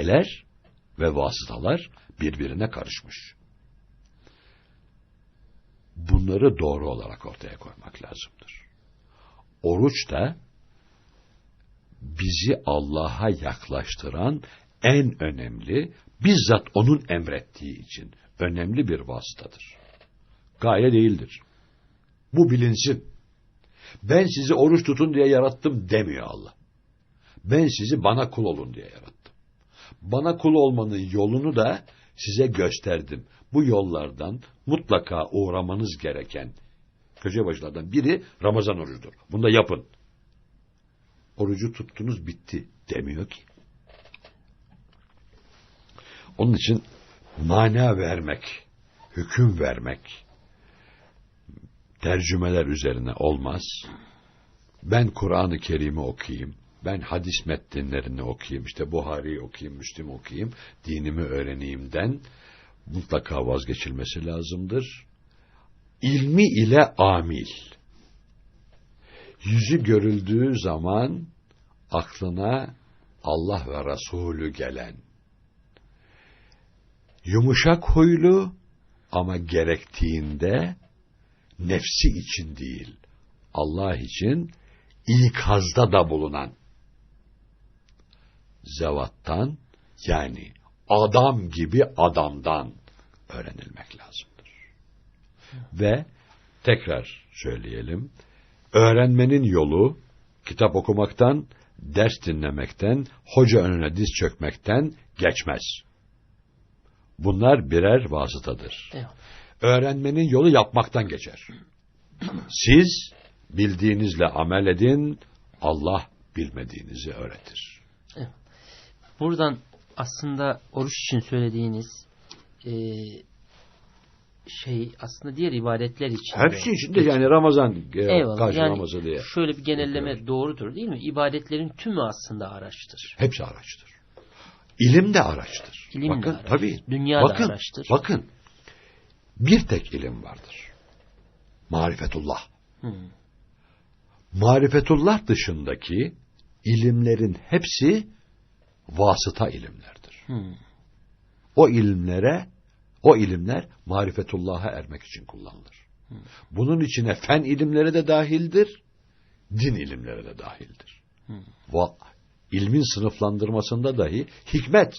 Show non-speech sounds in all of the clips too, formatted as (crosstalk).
gayeler ve vasıtalar birbirine karışmış. Bunları doğru olarak ortaya koymak lazımdır. Oruç da bizi Allah'a yaklaştıran en önemli, bizzat onun emrettiği için önemli bir vasıtadır. Gaye değildir. Bu bilinsin. Ben sizi oruç tutun diye yarattım demiyor Allah. Ben sizi bana kul olun diye yarattım. Bana kul olmanın yolunu da size gösterdim. Bu yollardan mutlaka uğramanız gereken köşe başlardan biri Ramazan orucudur. Bunu da yapın. Orucu tuttunuz bitti demiyor ki. Onun için mana vermek, hüküm vermek, tercümeler üzerine olmaz. Ben Kur'an-ı Kerim'i okuyayım, ben hadis metninlerini okuyayım, işte Buhari'yi okuyayım, Müslim okuyayım, dinimi öğreneyimden mutlaka vazgeçilmesi lazımdır. İlmi ile amil. Yüzü görüldüğü zaman aklına Allah ve Resulü gelen, yumuşak huylu ama gerektiğinde nefsi için değil, Allah için ikazda da bulunan zevattan yani adam gibi adamdan öğrenilmek lazımdır. Ve tekrar söyleyelim, öğrenmenin yolu kitap okumaktan, ders dinlemekten, hoca önüne diz çökmekten geçmez. Bunlar birer vasıtadır. Evet. Öğrenmenin yolu yapmaktan geçer. Siz bildiğinizle amel edin, Allah bilmediğinizi öğretir. Buradan aslında oruç için söylediğiniz e, şey aslında diğer ibadetler için. de- Hepsi içinde yani Ramazan e, Eyvallah. karşılaması yani diye. şöyle bir genelleme doğrudur değil mi? İbadetlerin tümü aslında araçtır. Hepsi araçtır. İlim de araçtır. İlim de bakın araçtır. tabii. Dünya da bakın, araçtır. Bakın. Bir tek ilim vardır. Marifetullah. Hı. Marifetullah dışındaki ilimlerin hepsi vasıta ilimlerdir. Hı. O ilimlere, o ilimler marifetullah'a ermek için kullanılır. Bunun içine fen ilimleri de dahildir, din ilimleri de dahildir. Va ilmin sınıflandırmasında dahi hikmet.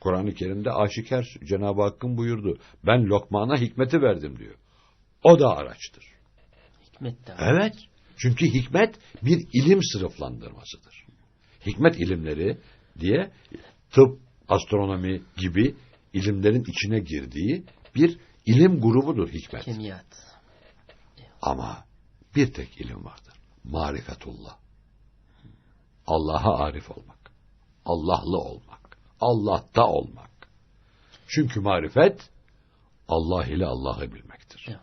Kur'an-ı Kerim'de aşikar Cenab-ı Hakk'ın buyurdu. Ben Lokman'a hikmeti verdim diyor. O da araçtır. Hikmet de Evet. Çünkü hikmet bir ilim sınıflandırmasıdır. Hikmet ilimleri diye tıp, astronomi gibi ilimlerin içine girdiği bir ilim grubudur hikmet. Kemiyat. Ama bir tek ilim vardır. Marifetullah. Allah'a arif olmak. Allah'lı olmak. Allah'ta olmak. Çünkü marifet Allah ile Allah'ı bilmektir. Evet.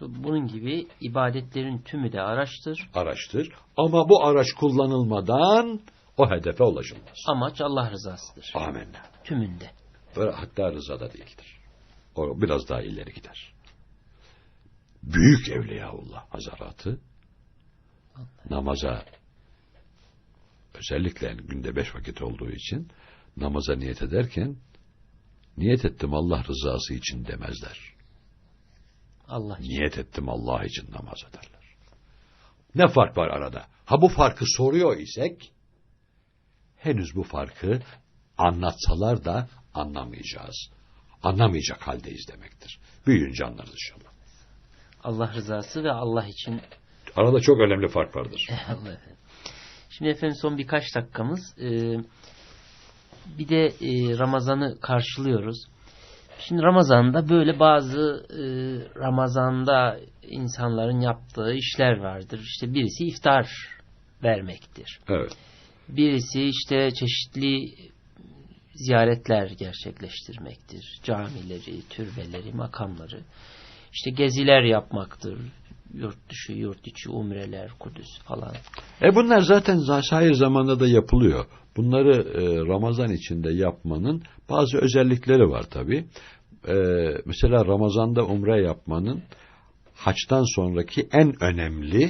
Bunun gibi ibadetlerin tümü de araçtır. Araçtır. Ama bu araç kullanılmadan o hedefe ulaşılmaz. Amaç Allah rızasıdır. Amenna. Tümünde. Ve hatta rızada değildir. O biraz daha ileri gider. Büyük Evliyaullah hazaratı namaza özellikle günde beş vakit olduğu için namaza niyet ederken niyet ettim Allah rızası için demezler. Allah için. Niyet ettim Allah için namaz ederler. Ne fark var arada? Ha bu farkı soruyor isek henüz bu farkı anlatsalar da anlamayacağız. Anlamayacak haldeyiz demektir. Büyüyünce anlarız inşallah. Allah rızası ve Allah için. Arada çok önemli fark vardır. Efendim. Şimdi efendim son birkaç dakikamız. Ee, bir de e, Ramazan'ı karşılıyoruz. Şimdi Ramazan'da böyle bazı e, Ramazan'da insanların yaptığı işler vardır. İşte birisi iftar vermektir. Evet. Birisi işte çeşitli ziyaretler gerçekleştirmektir. Camileri, türbeleri, makamları. İşte geziler yapmaktır. Yurt dışı, yurt içi umreler, Kudüs falan. E bunlar zaten şair zamanda da yapılıyor. Bunları e, Ramazan içinde yapmanın bazı özellikleri var tabi. E, mesela Ramazan'da umre yapmanın haçtan sonraki en önemli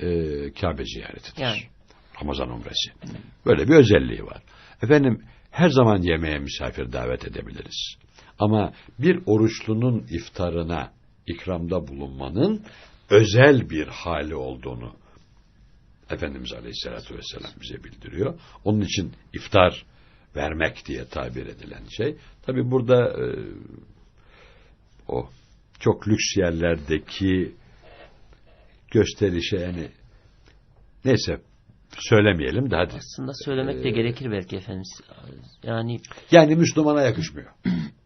e, Kabe ziyaretidir. Yani. Ramazan umresi. Böyle bir özelliği var. Efendim her zaman yemeğe misafir davet edebiliriz. Ama bir oruçlunun iftarına ikramda bulunmanın özel bir hali olduğunu Efendimiz Aleyhisselatü Vesselam bize bildiriyor. Onun için iftar vermek diye tabir edilen şey. Tabi burada e, o çok lüks yerlerdeki gösterişe yani neyse söylemeyelim de hadi. Aslında söylemek de gerekir belki efendim. Yani Yani Müslümana yakışmıyor. (clears throat)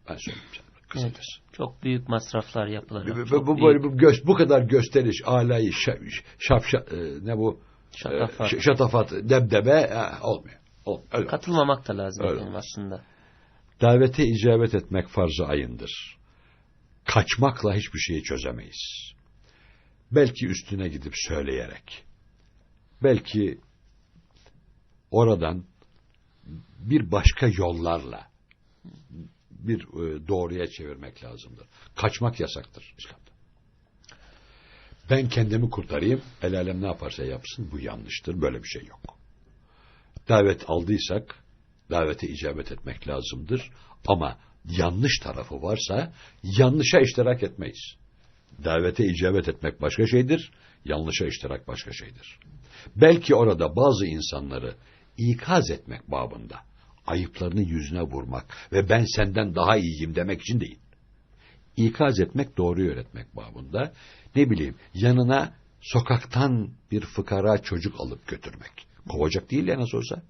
Ben söyleyeyim sana. kısacası. evet, çok büyük masraflar yapılarak. Bu, bu, bu, büyük böyle bu, göz, bu kadar gösteriş, alayı, şap, şap- e, ne bu? şatafat. E, şatafat, debdebe e, olmuyor. Ol, öyle olmaz. Katılmamak da lazım Öyle efendim aslında. Davete icabet etmek farz-ı ayındır. Kaçmakla hiçbir şeyi çözemeyiz. Belki üstüne gidip söyleyerek, belki oradan bir başka yollarla bir e, doğruya çevirmek lazımdır. Kaçmak yasaktır İslam'da. Ben kendimi kurtarayım, el alem ne yaparsa yapsın, bu yanlıştır, böyle bir şey yok. Davet aldıysak, davete icabet etmek lazımdır. Ama yanlış tarafı varsa yanlışa iştirak etmeyiz. Davete icabet etmek başka şeydir, yanlışa iştirak başka şeydir. Belki orada bazı insanları ikaz etmek babında, ayıplarını yüzüne vurmak ve ben senden daha iyiyim demek için değil. İkaz etmek, doğruyu öğretmek babında, ne bileyim yanına sokaktan bir fıkara çocuk alıp götürmek. Kovacak değil ya nasıl olsa.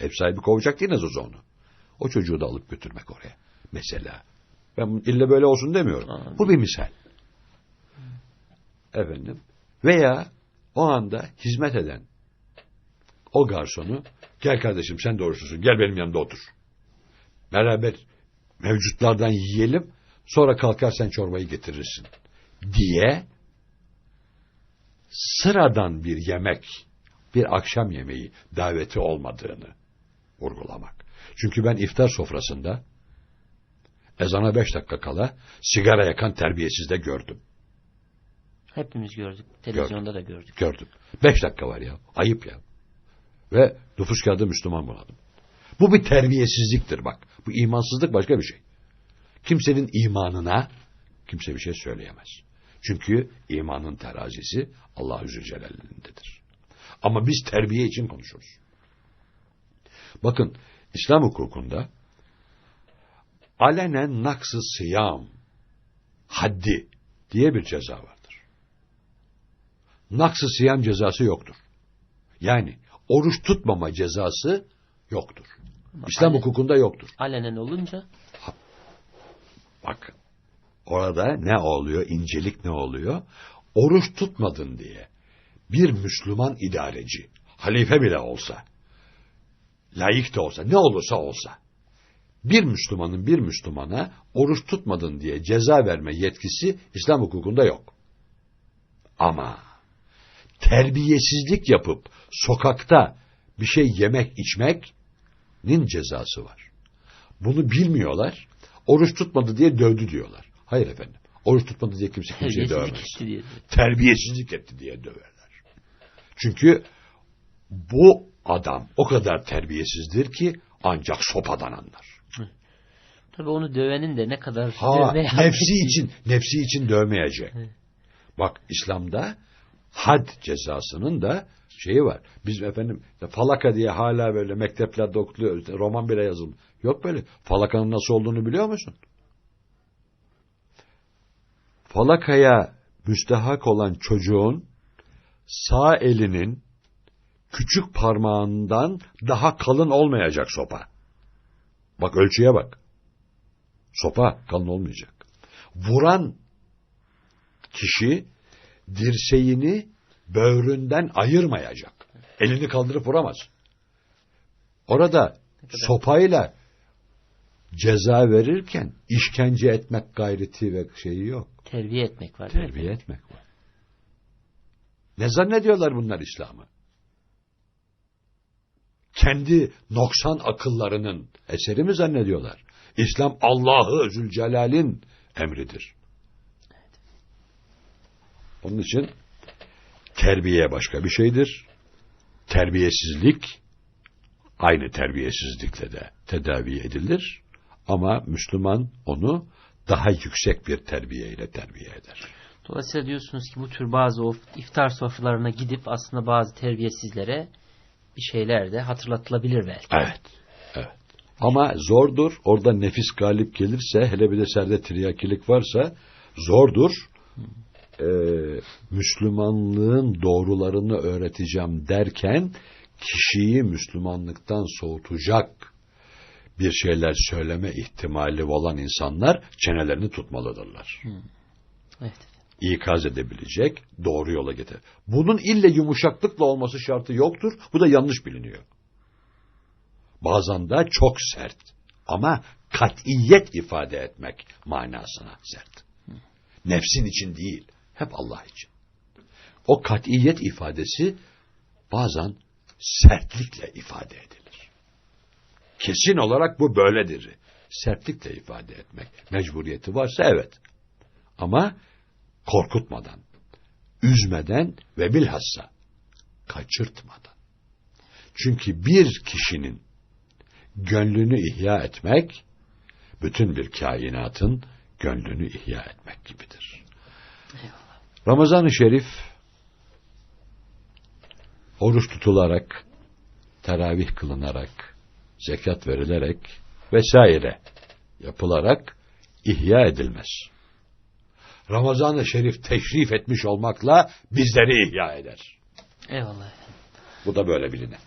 Ev sahibi kovacak değil nasıl olsa onu. O çocuğu da alıp götürmek oraya. Mesela. Ben illa böyle olsun demiyorum. Anladım. Bu bir misal. Efendim. Veya o anda hizmet eden o garsonu gel kardeşim sen doğrususun gel benim yanımda otur. Beraber mevcutlardan yiyelim sonra kalkar sen çorbayı getirirsin diye sıradan bir yemek bir akşam yemeği daveti olmadığını vurgulamak. Çünkü ben iftar sofrasında ezana beş dakika kala sigara yakan terbiyesiz de gördüm. Hepimiz gördük. Televizyonda da gördük. Gördüm. Beş dakika var ya. Ayıp ya. Ve nüfus kağıdı Müslüman bunadım. Bu bir terbiyesizliktir bak. Bu imansızlık başka bir şey. Kimsenin imanına kimse bir şey söyleyemez. Çünkü imanın terazisi Allahü Zülcelal'indedir. Ama biz terbiye için konuşuruz. Bakın İslam hukukunda alenen naksı sıyam haddi diye bir ceza vardır. Naksı sıyam cezası yoktur. Yani oruç tutmama cezası yoktur. İslam ale- hukukunda yoktur. Alenen olunca Bakın orada ne oluyor, incelik ne oluyor? Oruç tutmadın diye bir Müslüman idareci, halife bile olsa, layık da olsa, ne olursa olsa, bir Müslümanın bir Müslümana oruç tutmadın diye ceza verme yetkisi İslam hukukunda yok. Ama terbiyesizlik yapıp sokakta bir şey yemek içmekin cezası var. Bunu bilmiyorlar. Oruç tutmadı diye dövdü diyorlar. Hayır efendim. Oruç tutmadı diye kimse kimseyi dövmez. diye. Terbiyesizlik etti diye döverler. Çünkü bu adam o kadar terbiyesizdir ki ancak sopadan anlar. Tabii onu dövenin de ne kadar Ha, nefsi (laughs) için, nefsi için dövmeyecek. Bak İslam'da had cezasının da şeyi var. Biz efendim falaka diye hala böyle mekteplerde okuluyor. roman bile yazılmış. Yok böyle. Falakanın nasıl olduğunu biliyor musun? Falakaya müstehak olan çocuğun sağ elinin küçük parmağından daha kalın olmayacak sopa. Bak ölçüye bak. Sopa kalın olmayacak. Vuran kişi dirseğini böğründen ayırmayacak. Elini kaldırıp vuramaz. Orada sopayla ceza verirken işkence etmek gayreti ve şeyi yok. terbiye etmek var. Terbiye etmek var. Ne zannediyorlar bunlar İslam'ı? Kendi noksan akıllarının eseri mi zannediyorlar? İslam Allah'ı Zülcelal'in emridir. Onun için terbiye başka bir şeydir. Terbiyesizlik aynı terbiyesizlikle de tedavi edilir ama Müslüman onu daha yüksek bir terbiyeyle terbiye eder. Dolayısıyla diyorsunuz ki bu tür bazı o iftar sofralarına gidip aslında bazı terbiyesizlere bir şeyler de hatırlatılabilir belki. Evet. Evet. Ama zordur. Orada nefis galip gelirse, hele bir de serde tiryakilik varsa zordur. Ee, Müslümanlığın doğrularını öğreteceğim derken kişiyi Müslümanlıktan soğutacak bir şeyler söyleme ihtimali olan insanlar çenelerini tutmalıdırlar. Evet. İkaz edebilecek, doğru yola getir. Bunun ille yumuşaklıkla olması şartı yoktur. Bu da yanlış biliniyor. Bazen de çok sert ama katiyet ifade etmek manasına sert. Nefsin için değil, hep Allah için. O katiyet ifadesi bazen sertlikle ifade edilir. Kesin olarak bu böyledir. Sertlikle ifade etmek mecburiyeti varsa evet. Ama korkutmadan, üzmeden ve bilhassa kaçırtmadan. Çünkü bir kişinin gönlünü ihya etmek, bütün bir kainatın gönlünü ihya etmek gibidir. Ramazan-ı Şerif, oruç tutularak, teravih kılınarak, zekat verilerek vesaire yapılarak ihya edilmez. Ramazan-ı Şerif teşrif etmiş olmakla bizleri ihya eder. Eyvallah. Bu da böyle bilinir.